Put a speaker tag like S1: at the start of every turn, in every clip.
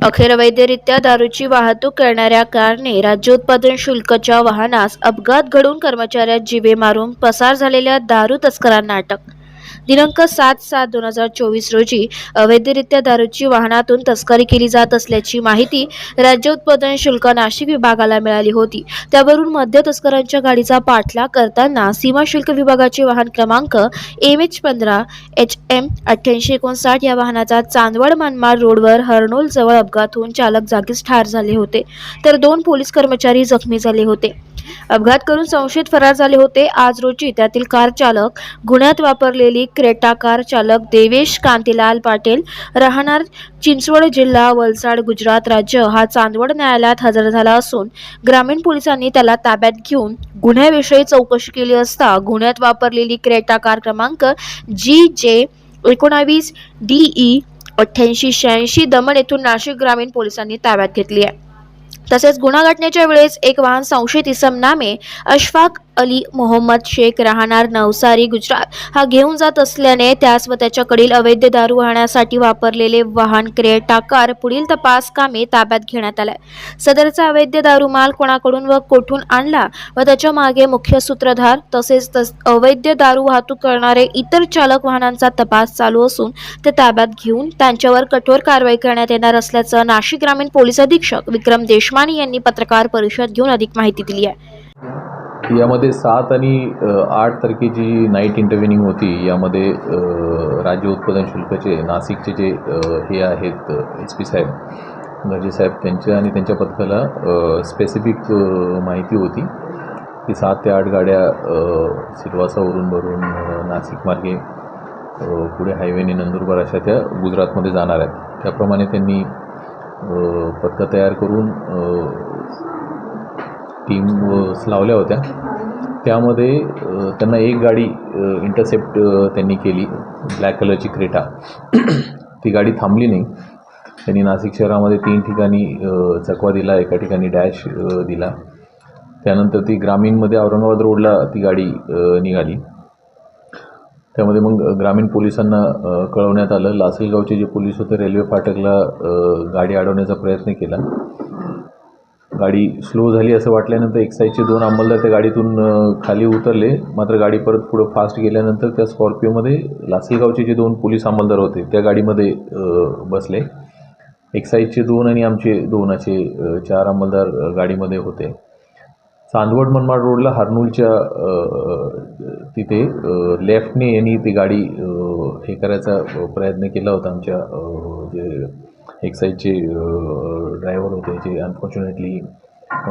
S1: अखेर वैधरित्या दारूची वाहतूक करणाऱ्या कारने राज्य उत्पादन शुल्कच्या वाहनास अपघात घडून कर्मचाऱ्यात जीवे मारून पसार झालेल्या दारू तस्करांना अटक दिनांक सात सात दोन हजार चोवीस रोजी अवैधरित्या दारूची वाहनातून तस्करी केली जात असल्याची माहिती राज्य उत्पादन शुल्क नाशिक विभागाला मिळाली होती. त्यावरून मध्य तस्करांच्या गाडीचा पाठलाग करताना सीमा शुल्क विभागाचे वाहन क्रमांक एम एच पंधरा एच एम अठ्ठ्याऐंशी एकोणसाठ या वाहनाचा चांदवड मनमाड रोडवर हर्नोल जवळ अपघात होऊन चालक जागीच ठार झाले होते. तर दोन पोलीस कर्मचारी जखमी झाले होते. अपघात करून संशयित फरार झाले होते. आज रोजी त्यातील कार चालक गुन्ह्यात वापरलेली क्रेटाकार चालक देवेश कांतीलाल पाटील राहणार चिंचवड जिल्हा वलसाड गुजरात राज्य. हा चांदवड न्यायालयात हजर झाला असून ग्रामीण पोलिसांनी त्याला ताब्यात घेऊन गुन्ह्याविषयी चौकशी केली असता गुन्ह्यात वापरलेली क्रेटाकार क्रमांक जी जे एकोणावीस डी ई अठ्ठ्याऐंशी शहाऐंशी दमण येथून नाशिक ग्रामीण पोलिसांनी ताब्यात घेतली आहे. तसेच गुन्हा घटनेच्या वेळेस एक वाहन संशयित इसम नामे अशफाक अली मोहम्मद शेख राहणार नवसारी गुजरात. हा घेऊन जात असल्याने त्यास व त्याच्याकडील अवैध दारू वाहण्यासाठी वापरलेले वाहन क्रेटा कार पुढील तपास कामे ताब्यात घेण्यात आलाय. सदरचा अवैध दारू माल कोणाकडून व कोठून आणला व त्याच्यामागे मुख्य सूत्रधार तसेच तस अवैध दारू वाहतूक करणारे इतर चालक वाहनांचा तपास चालू असून ते ताब्यात घेऊन त्यांच्यावर कठोर कारवाई करण्यात येणार असल्याचं नाशिक ग्रामीण पोलीस अधीक्षक विक्रम देशमाने यांनी पत्रकार परिषद घेऊन अधिक माहिती दिली आहे.
S2: यामध्ये सात आणि आठ तारखेची नाईट इंटरव्हिनिंग होती. यामध्ये राज्य उत्पादन शुल्काचे नाशिकचे जे हे आहेत एच पी साहेब गरजे साहेब त्यांच्या आणि त्यांच्या पथकाला स्पेसिफिक माहिती होती. की सात ते आठ गाड्या सिलवासावरून सिल्वासावरून भरून नाशिकमार्गे नाशिक मार्गे पुढे हायवेने नंदुरबार अशा त्या गुजरातमध्ये जाणार आहेत. त्याप्रमाणे त्यांनी पथकं तयार करून टीम लावल्या होत्या. त्यामध्ये त्यांना एक गाडी इंटरसेप्ट त्यांनी केली ब्लॅक कलरची क्रेटा. ती गाडी थांबली नाही. त्यांनी नाशिक शहरामध्ये तीन ठिकाणी चकवा दिला एका ठिकाणी डॅश दिला. त्यानंतर ती ग्रामीणमध्ये औरंगाबाद रोडला ती गाडी निघाली. त्यामध्ये मग ग्रामीण पोलिसांना कळवण्यात आलं. लासलगावचे जे पोलीस होते रेल्वे फाटकला गाडी अडवण्याचा प्रयत्न केला. गाडी स्लो झाली असं वाटल्यानंतर एक्साईजचे दोन अंमलदार त्या गाडीतून खाली उतरले. मात्र गाडी परत पुढं फास्ट गेल्यानंतर त्या स्कॉर्पिओमध्ये लासलगावचे जे दोन पोलीस अंमलदार होते त्या गाडीमध्ये बसले. बसले एक्साईजचे दोन आणि आमचे दोन असे चार अंमलदार गाडीमध्ये होते. चांदवड मनमाड रोडला हर्नूलच्या तिथे लेफ्टने यांनी ती गाडी हे करायचा प्रयत्न केला होता आमच्या जे एक एक्साईजचे ड्रायव्हर होते जे अनफॉर्च्युनेटली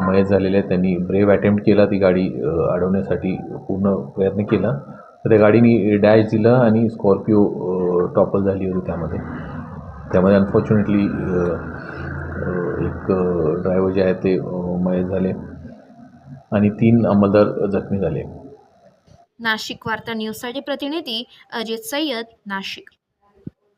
S2: मयत झालेले आहेत. त्यांनी ब्रेव अटेम्प्ट केला ती गाडी अडवण्यासाठी. पूर्ण प्रयत्न केला. तर त्या गाडीने डॅश दिला आणि स्कॉर्पिओ टॉपल झाली होती त्यामध्ये. त्यामध्ये अनफॉर्च्युनेटली एक ड्रायव्हर जे आहे ते मयत झाले. आणि तीन अंमलदार जखमी झाले.
S1: नाशिक वार्ता न्यूजसाठी प्रतिनिधी अजित सय्यद नाशिक.